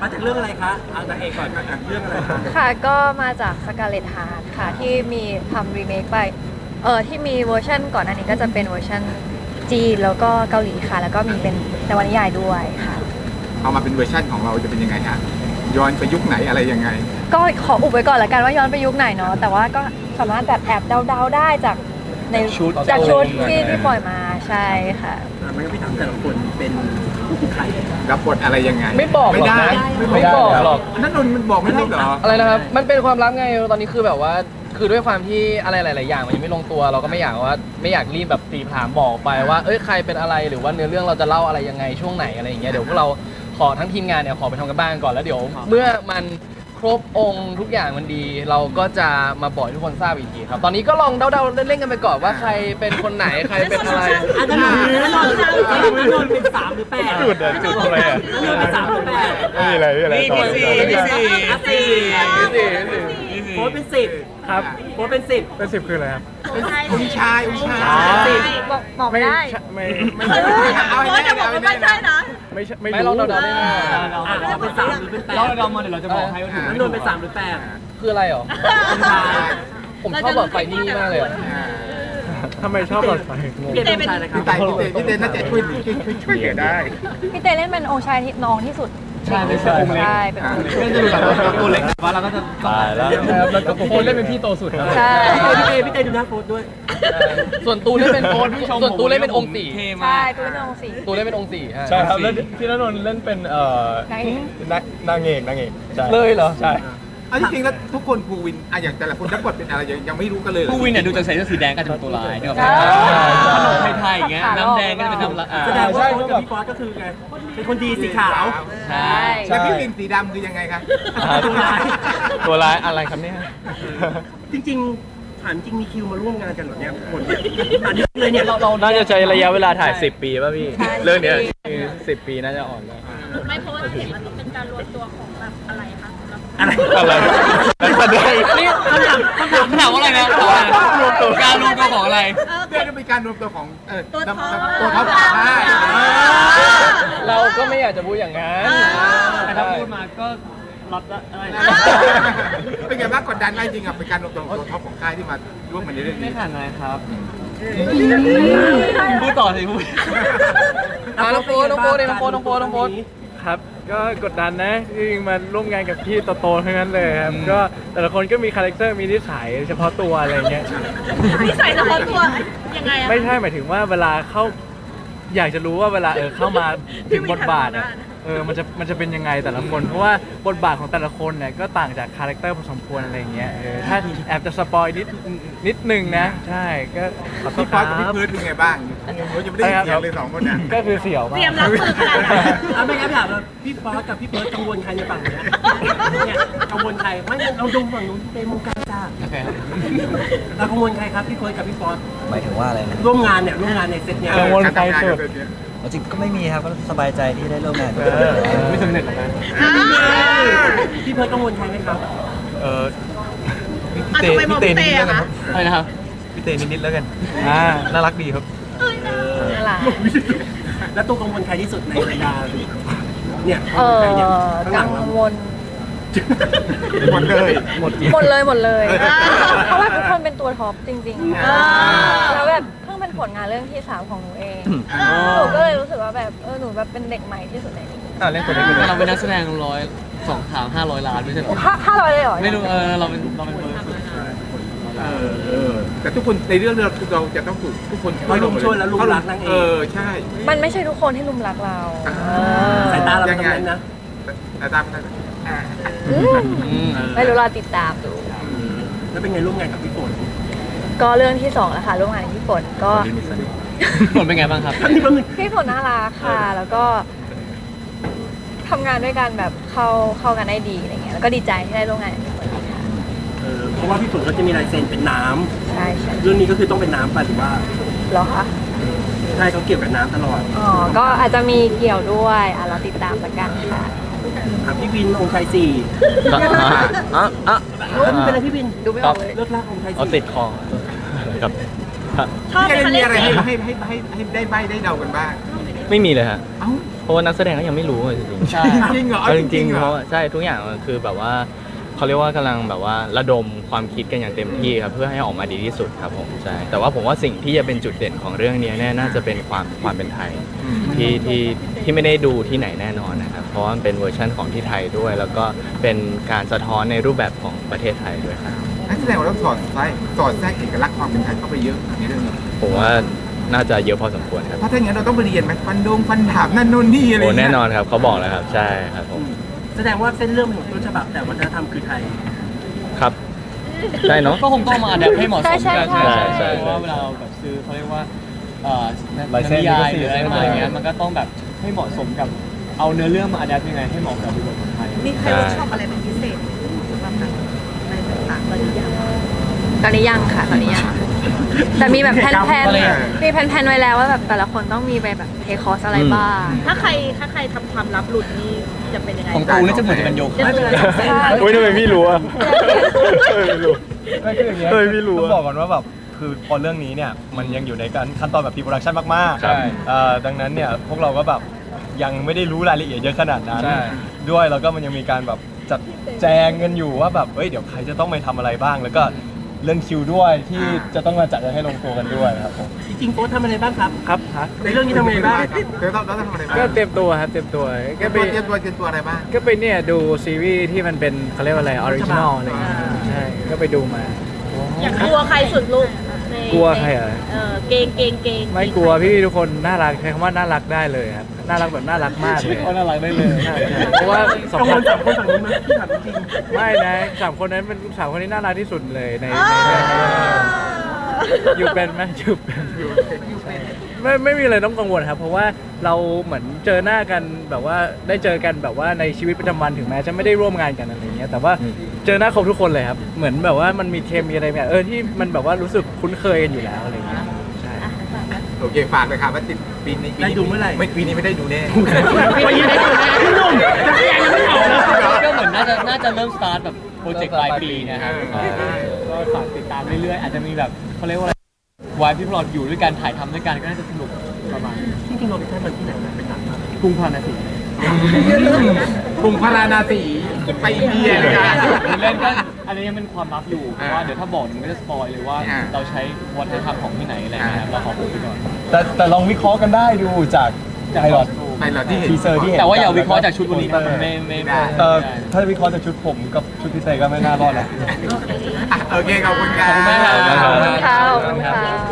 มาจากเรื่องอะไรคะเอานางเอกก่อนเรื่องอะไรคะค่ะก็มาจากสกาเลตฮาร์ดค่ะที่มีทำรีเมคไปเออที่มีเวอร์ชันก่อนอันนี้ก็จะเป็นเวอร์ชันจีนแล้วก็เกาหลีค่ะ แล้วก็มีเป็นนวนิยายด้วยค่ะ เอามาเป็นเวอร์ชั่นของเราจะเป็นยังไงฮะย้อนไปยุคไหนอะไรยังไง ก็ขออุบไว้ก่อนละกันว่าย้อนไปยุคไหนเนาะแต่ว่าก็สามารถแบบแอบเดาๆได้จากในชุดจากชุดที่เออที่ปล่อยมาใช่ค่ะ อะมันก็พี่ถามแต่ละคนเป็นใครรับบทอะไรยังไง ไม่บอกหรอกไม่ได้นะไม่ไม่บอกหรอกนั่นนนท์มันบอกไม่ได้เหรออะไรนะครับมันเป็นความลับไงตอนนี้คือแบบว่าคือด้วยความที่อะไรหลาย ๆ อย่างมันยังไม่ลงตัวเราก็ไม่อยากว่าไม่อยากรีบแบบตีผามบอกไปว่าเอ้ยใครเป็นอะไรหรือว่าเนื้อเรื่องเราจะเล่าอะไรยังไงช่วงไหนอะไรอย่างเงี้ยเดี๋ยวพวกเราขอทั้งทีมงานเนี่ยขอไปทำกันบ้านก่อนแล้วเดี๋ยว เมื่อมัน ครบองค์ทุกอย่างมันดี เราก็จะมาบอกให้ทุกคนทราบอีกทีครับ ตอนนี้ก็ลองเดาๆเล่นๆกันไปก่อนว่าใครเป็นคนไหนใครเป็นอะไร อันนั้นนนท์นนท์นนท์เป็นสามหรือแปดจุดอะจุดทำไมอะนนท์เป็นสามหรือแปดไม่มีอะไรไม่มีอะไรต่อนี่ต่อพี่ต่อสี่อะสี่โค้ดเป็นสิบครับโค้ดเป็นสิบเป็นสิบคืออะไรครับอุ้ยชายอุ้ยชายสิบบอกบอกไม่ได้ใช่ไม่เอาให้แน่เอาให้แน่นะ ไม่ใช่ไม่ไม่ลองเดาๆได้ไหมอะเราเป็นสามหรือเป็นแปดเราเดามาเดี๋ยวเราจะบอกให้ว่าถูกแล้วนนท์เป็นสามหรือแปด คืออะไรหรอเป็นชายผมชอบหลอดไฟที่นี่มากเลยอะทำไมชอบหลอดไฟงงเปลี่ยนเป็นชายเลยครัพี่บไต่พี่เต้พี่เต้น่าจะช่วยช่วยช่วยช่วยเหลือได้ พี่เต้เล่นเป็นองค์ชายที่น้องที่สุดใช่ไม่ใช่องค์เล็ก ใช่เป็นองค์เล็กก็จะดูแบบตัวเล็กแต่ว่าเราก็จะตายแล้วครับแล้วก็โค้ดเล่นเป็นพี่โตสุดครับ ใช่ พี่เต้พี่เต้ดูหน้าโค้ดด้วย ส่วนตูเล่นเป็นโค้ดส่วนตูเล่นเป็นองค์สี่ใช่ตัวเป็นองค์สีตูเล่นเป็นองค์สี่ฮะใช่ครับแล้วพี่ณนนท์เล่นเป็นเอ่อนางเอก นักนางเอกนางเอกใช่เลยเหรอ ใช่เอาจริงๆแล้วทุกคนภูวินอะอย่างแต่ละคนรับบทเป็นอะไรยังยังไม่รู้กันเลยเหรอ ผู้วินเนี่ยดูจากใส่เสื้อสีแดงก็จะเป็นตัวร้ายเนี่ยใช่ ขนมไทยๆอย่างเงี้ยน้ำแดงก็จะเป็นน้ำละอ่าแสดงว่าโค้ดกับพี่ฟอสก็คือไง เป็นคนดีสีขาว ใช่แล้วพี่วินสีดำคือยังไงคะ อ่าตัวร้ายตัวร้ายอะไรครับเนี่ย จริง ๆ ถามจริงมีคิวมาร่วมงานกันเหรอเนี่ยหมดเนี่ยอันนี้เลยเนี่ยเราเราน่าจะใช้ระยะเวลาถ่าย 10 ปีป่ะพี่ใช่เรื่องเนี้ยคือ10 ปีน่าจะอ่อนแล้ว ไม่เพราะว่าเห็นมันเป็นการรวมตัวของแบบอะไรคะสำหรับอะไรอะไรนักแสดงนี่คำถามคำถามถามว่าอะไรนะถามว่าอะไรรวมตัวการรวมตัวของอะไรเรื่องนี้เป็นการรวมตัวของเออตัวท็อปตัวท็อปของค่ายเราก็ไม่อยากจะพูดอย่างนั้นแต่ถ้าพูดมาก็ รับได้เป็นไงบ้างกดดันไหมจริงอะเป็นการรวมตัวของตัวท็อปของค่ายที่มาร่วมกันในเรื่องไม่นี้ ผ่านอะไรครับพูดต่อสิพูดอะน้องโฟนน้องโฟนน้องโฟนน้องโฟนน้องโฟนครับ ก็กดดันนะจริงๆมาร่วมงานกับพี่โตๆทั้งนั้นเลยครับ ก็แต่ละคนก็มีคาแรคเตอร์มีนิสัยเฉพาะตัวอะไรเงี้ย นิสัยเฉพาะตัวยังไงอะไม่ใช่หมายถึงว่าเวลาเข้า อยากจะรู้ว่าเวลาเออเข้ามาถึงบทบาทอะ เออมันจะมันจะเป็นยังไงแต่ละคน เพราะว่าบทบาทของแต่ละคนเนี่ยก็ต่างจากคาแรคเตอร์พอสมควรอะไรเงี้ยเออถ้าแอบจะสปอยนิดนิดนึงนะ ใช่ก็ขอโทษพี่คฟอรัสกับพี่บเพิร์ดเป็นไงบ้างเรายังไม่ได้ยินเสียงเลยสองคนน่ะก็คือเสี่ยวมากเตรียมรับมือขนาดไหนอะไม่งั้นถามว่าพี่ฟอสกับพี่เพิร์ดกังวลใครในฝั่งเนี้ยเนี่ยกังวลใครไม่งั้นเราดูฝั่งนู้นเต็มวงการจ้าโอเคเรากังวลใครครับพี่เพิร์ดกับพี่ฟอสหมายถึงว่าอะไรนะ ร่วมงานเนี่ยร่วมงานในเซตเนี้ยกังวลใครสุด จริงๆก็ไม่มีครับก็สบายใจที่ได้ร่วมงานกับเออไม่สำเร็จหรอกนะพี่เพิร์ดกังวลใครไหมครับเอออะทำไมมองพี่เตะอะคะอะไรนะครับพี่เตนิดๆแล้วกันอ่าน่ารักดีครับนั่นแหละแล้วตัวกังวลใครที่สุดในบรรดาเนี่ยเออใครเนี่ยข้างหกัลังงเราวลหมดเลยหมดหมดเลยหมดเลยเออเพราะว่าทุกคนเป็นตัวท็อปจริงอ่าๆแล้วแบบเพิ่งเป็น ผลงานเรื่องที่สามของหนูเองหนูก็เลยรู้สึกว่าแบบเออหนูแบบเป็นเด็กใหม่ที่สุดในนี้อ่าเล่นตัวเล็กอยู่เลยเราเป็นนักแสดงร้อยสองถามห้าร้อยล้านไม่ใช่เหรอห้าห้าร้อยเลยเหรอไม่รู้เออเราเป็นเราเป็นเบอร์สุดเออเออแต่ทุกคนในเรื่องเราเราจะต้องถูกทุกคนคอยลุมช่วยและลุมรักนางเอเอกอใช่ มันไม่ใช่ทุกคนที่ลุมรักเราอ่าเออสายตาเราเป็นตรงนั้นนะแต่ตามนั้นอ่าอืมอืมไม่รู้รอติดตามดูแล้วเป็นไงร่วมงานกับพี่ฝน ก็เรื่องที่สองแล้วค่ะร่วมงานกับพี่ฝนก็ผลเป็นไงบ้างครับท่านนี้แป๊บนึงพี่ฝนน่ารักค่ะ แล้วก็ทำงานด้วยกันแบบเข้าเข้ากันได้ดีอะไรเงี้ยแล้วก็ดีใจที่ได้ร่วมงานกับพี่ฝนค่ะเออเพราะว่าพี่ฝนก็จะมีลายเซ็นเป็นน้ใช่ใช่ำเรื่องนี้ก็คือต้องเป็นน้ำไปหรือว่าเหรอคะใช่เขาเกี่ยวกับน้ำตลอดอ๋อก็อาจจะมีเกี่ยวด้วยอะเราติดตามละกันค่ะถามพี่วินองค์ชัยสี่อะอะเฮ้ยมันเป็นอะไรพี่วินดูไม่ออกเลย เลิกลากองค์ชัยเอาสี่ติดคอครับ ชอบพี่ไหมจะคะมีเล่นอะไรเสีให้ยงให้ให้ให้ให้ได้ใบได้เดากันบ้าง ไม่มีเลยฮะเอ้าเพราะว่านักแสดงก็ยังไม่รู้เลยจริงๆ ใช่ จริงเหรอเอาจริงๆๆเหเพรอราะว่าใช่ทุกอย่างมันคือแบบว่าเขาเรียกว่ากำลังแบบว่าระดมความคิดกันอย่างเต็มที่ครับเพื่อให้ออกมาดีที่สุดครับผมใช่แต่ว่าผมว่าสิ่งที่จะเป็นจุดเด่นของเรื่องนี้แน่น่าจะเป็นความความเป็นไทยที่ที่ที่ไม่ได้ดูที่ไหนแน่นอนนะครับเพราะว่ามันเป็นเวอร์ชั่นของที่ไทยด้วย แล้วก็เป็นการสะท้อนในรูปแบบของประเทศไทยด้วยครับ นักแสดงว่าเราสอดแทรกสอดแทรกเอกลักษณ์ความเป็นไทยเข้าไปเยอะในเรื่องนี้ผมว่าน่าจะเยอะพอสมควรครับเพราะถ้าอย่างนั้นเราต้องไปเรียนไหมฟันดงฟันถามนั่นนู่นนี่อะไรโอ้ย่างเงี้ยแน่นอนครับเขาบอกแล้วครับ ใช่ครับผมแสดงว่าเส้นเรื่องเป็นของต้นฉบับแต่วัฒนธรรมคือไทย ครับใช่เนาะ ก็คงต้องมาอัดแอปให้เหมาะสมกันใช่ใช่ใช่ใช่เพราะว่าเวลาเราแบบซื้อเขาเรียกว่าเอ่อลายเส้นนิยายลิขสิทธิ์หรืออะไรมาอย่างเงี้ยมันก็ต้องแบบให้เหมาะสมกับเอาเนื้อเรื่องมาอัดแอปยังไงให้เหมาะกับบริบทของไทย มีใครเวิร์กช็อปอะไรเป็นพิเศษสำหรับหนังอะไร ต่างๆตอนนี้ยังตอนนี้ยังค่ะ ตอนนี้ยัง แต่มีแบบแพลนอะไรอะๆมีแพลนๆไว้แล้วว่าแบบแต่ละคนต้องมีไปแบบเทคคอร์สอะไรบ้าง ถ้าใครถ้าใครทำความลับหลุดนี่จะเป็นยังไงของกูนี่จะเหมือนจะเป็นโยจะคะเหลือใช่อุ้ยทำไมพี่รู้อะไม่รู้ ไม่คืออย่างเงี้ยเฮ้ยไม่รู้อะ ต้องบอกก่อนว่าแบบคือพอเรื่องนี้เนี่ยมันยังอยู่ในการขั้นตอนแบบพรีโปรดักชันมากครับๆเอ่อดังนั้นเนี่ยพวกเราก็แบบยังไม่ได้รู้รายละเอียดเยอะขนาดนั้น ใช่ ด้วยแล้วก็มันยังมีการแบบ จัดแจงกันอยู่ว่าแบบเอ้ยเดี๋ยวใครจะต้องไปทำอะไรบ้าง แล้วก็เรื่องคิวด้วยที่จะต้องมาจัดกันให้ลงตัวกันด้วยครับผมจริงๆโค้ชทำอะไรบ้างครับ ครับฮะในเรื่องนี้ทำอะไรบ้างเดี๋ยวเราเราต้องทำอะไรบ้างก็เตรียมตัวครับเตรียมตัวเตรีก็ยมไปตัวเตรียมตัวเตรียมตัวอะไรบ้าง ก็ไปเนี่ยดูซีรีส์ที่มันเป็นเขาเรียกว่าอะไรออริจินอลอะไรอย่างเงี้ยใช่ก็ไปดูมา อยากกลัวใครสุดลูกในกลัวใครเหรอ เออเกงเกงเกงไม่กลัวพี่ๆทุกคนน่ารักใช้คำว่าน่ารักได้เลยครับ น่ารักแบบน่ารักมากเลยเขาน่ารักได้เลยใช่ใช่เพราะว่าสองกังควลนสามคนฝั่งนู้นไหมพี่ถามจริงไม่นะสามคนนั้นเป็นสามคนที่น่ารักที่สุดเลยในในเรื่องนี้อยู่เป็นไหมอยู่เป็นไม่ไม่มีอะไรต้องกังวลครับ เพราะว่าเราเหมือนเจอหน้ากันแบบว่าได้เจอกันแบบว่าในชีวิตประจำวันถึงแม้จะไม่ได้ร่วมงานกันอะไรเงี้ยแต่ว่าเจอหน้าครบทุกคนเลยครับ เหมือนแบบว่ามันมีเคมีอะไรแบบเออที่มันแบบว่ารู้สึกคุ้นเคยกันอยู่แล้วอะไรเงี้ยใช่ โอเคฝากเลยครับว่าติดปีนี้ปีได้นี้ดูเมื่อไหร่ ไม่ปีนี้ไม่ได้ดูแน่ ไปยืนได้ดูแลพี่หนุ่มจะแสดงยังไม่ออกเลยก็เหมือนน่าจะน่าจะเริ่มสตาร์ทแบบโปรเจกต์ปลายปีนะครับเออ ก็ฝากติดตามเรื่อยๆ อาจจะมีแบบเขาเรียกว่าอะไรวายที่พวกเราอยู่ด้วยกันถ่ายทำด้วยกันก็น่าจะสนุกประมาณจริงๆเราไปท่านมันที่ไหนนะไปถามกรุงพาราณสีกรุงพาราณสีไปอินเดียเลยกันเล่นก็อันนี้ยังเป็นความลับอยู่เพอ่าราะว่าเดี๋ยวถ้าบอกมันก็จะสปอยเลยว่า อ่า เราใช้วัฒนธรรมของที่ไหนอะไรอย่างเงี้ยครับ แต่แต่ลองวิเคราะห์กันได้ดูจากไพลอตไปเหรอที่เห็น ทีเซอร์ที่เห็นแต่ว่าอย่าวิเคราะห์จากชุดวันนี้มันไม่ไม่ไม่ เอ่อได้ถ้าวิเคราะห์จากชุดผมกับชุดพี่เตก็ไม่น่ารอดนะอะโอเคขอบคุณครัขอบคุณมากครับบขอบคุณค่ะขอบคุณค่ะ